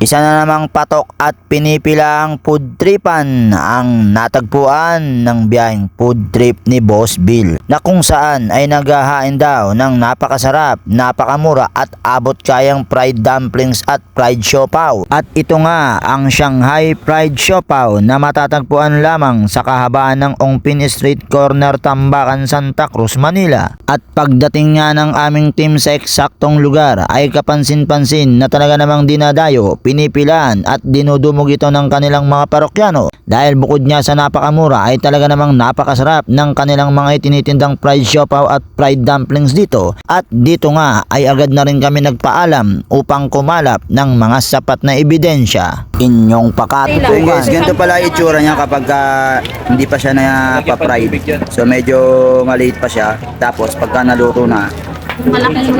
Isa na namang patok at pinipilang food tripan ang natagpuan ng biyaheng food trip ni Boss Bill na kung saan ay naghahain daw ng napakasarap, napakamura at abot kayang fried dumplings at fried siopaw. At ito nga ang Shanghai Fried Siopaw na matatagpuan lamang sa kahabaan ng Ongpin Street Corner, Tambakan, Santa Cruz, Manila. At pagdating nga ng aming team sa eksaktong lugar ay kapansin-pansin na talaga namang dinadayo, pinipilan at dinudumog ito ng kanilang mga parokyano dahil bukod nga sa napakamura ay talaga namang napakasarap ng kanilang mga itinitindang fried siopaw at fried dumplings dito at dito nga ay agad na rin kami nagpaalam upang kumalap ng mga sapat na ebidensya. Inyong So pakatutugan. guys, ganito pala itsura niya kapag ah, hindi pa siya na pa-fried. So medyo maliit pa siya. Tapos pagka naluto na,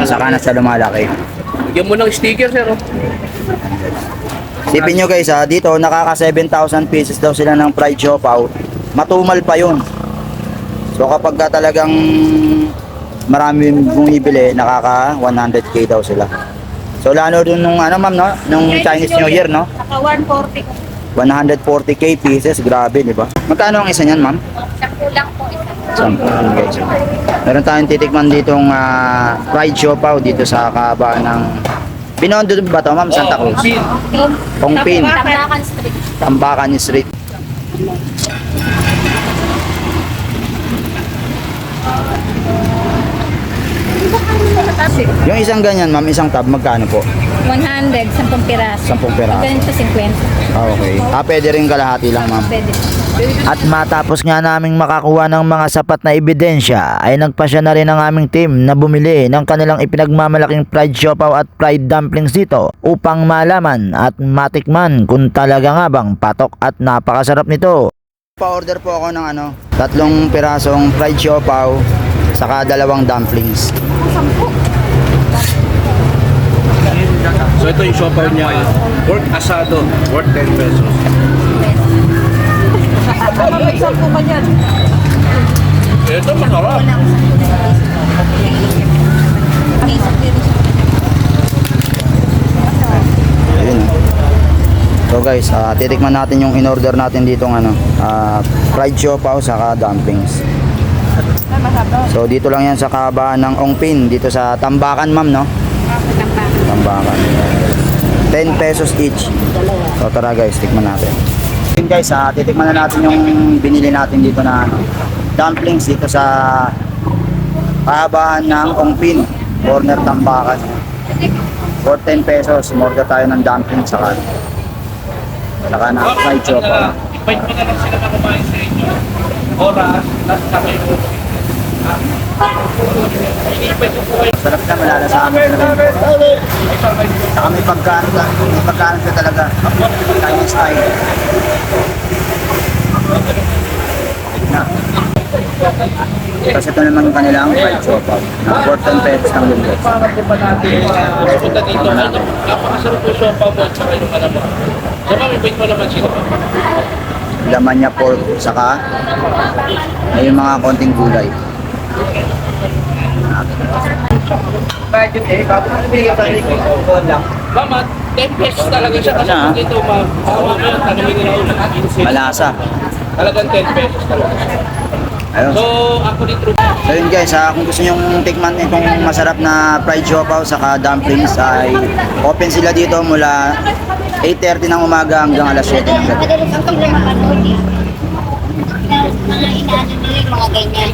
saka na siya lumalaki. Bigyan mo ng sticker, sir. Sipin nyo guys ha, dito nakaka 7,000 pieces daw sila ng fried siopaw. Matumal pa yun. So kapag ka talagang marami bumibili, nakaka 100k daw sila. So lalo dun nung ano ma'am no, nung Chinese New Year no, Naka 140 ko. 140k pieces, grabe di ba? Magkano ang isa niyan ma'am? Kulang po isa. Sampo guys. Meron tayong titikman ditong ah, fried siopaw dito sa kabaan ng Binondo ba to ma'am? Santa Cruz. Pin. Pongpin, Tambakan Street. Tambakan Street. Yung isang ganyan ma'am, isang tab, magkano po? 100, 10 piraso. 10 peraso. Ganito 50. Ah, okay. Ah, pwede rin kalahati lang ma'am. Pwede. At matapos nga naming makakuha ng mga sapat na ebidensya ay nagpasya na rin ang aming team na bumili ng kanilang ipinagmamalaking fried siopaw at fried dumplings dito upang malaman at matikman kung talaga nga bang patok at napakasarap nito. Pa-order po ako ng ano, tatlong pirasong fried siopaw saka dalawang dumplings. So ito yung siopaw niya. Pork asado. Worth 10 pesos. Ito masarap. Ayun. So guys, ah, titikman natin yung in-order natin dito ng ano, ah, fried siopaw saka dumplings. So dito lang yan sa kabaan ng Ongpin, dito sa Tambakan ma'am no? Tambakan. 10 pesos each. So tara guys, tikman natin. Yun guys, ah, titikman na natin yung binili natin dito na ano, dumplings dito sa kahabaan ng Ongpin, corner Tambakan. For 10 pesos, order tayo ng dumpling saka saka ng fried siopaw. Invite mo na lang sila na kumain sa inyo. Oras, last na Sarap na malalasahan mo talaga. Saka may pagkaan ka, may pagkaan ka talaga. Chinese style. Na. Tapos ito naman yung kanilang fried siopaw. Na 14 pesos ng uh, punta dito? Napakasarap po siopaw po at saka yung alam mo. So ma'am, invite mo naman sila. Laman niya pork, saka may yung mga konting gulay. Ma'am, 10 pesos talaga siya kasi Ano, ah? dito ma'am. Awa mo yun, tanongin nila ulit. Malasa. Talagang 10 pesos talaga. Ayun. So, ako dito So yun guys, ah, kung gusto nyong tikman itong masarap na fried siopaw saka dumplings ay open sila dito mula 8.30 ng umaga hanggang alas 7 ng gabi. Madalas ang sila makanood eh. Mga inaano nila yung mga ganyan.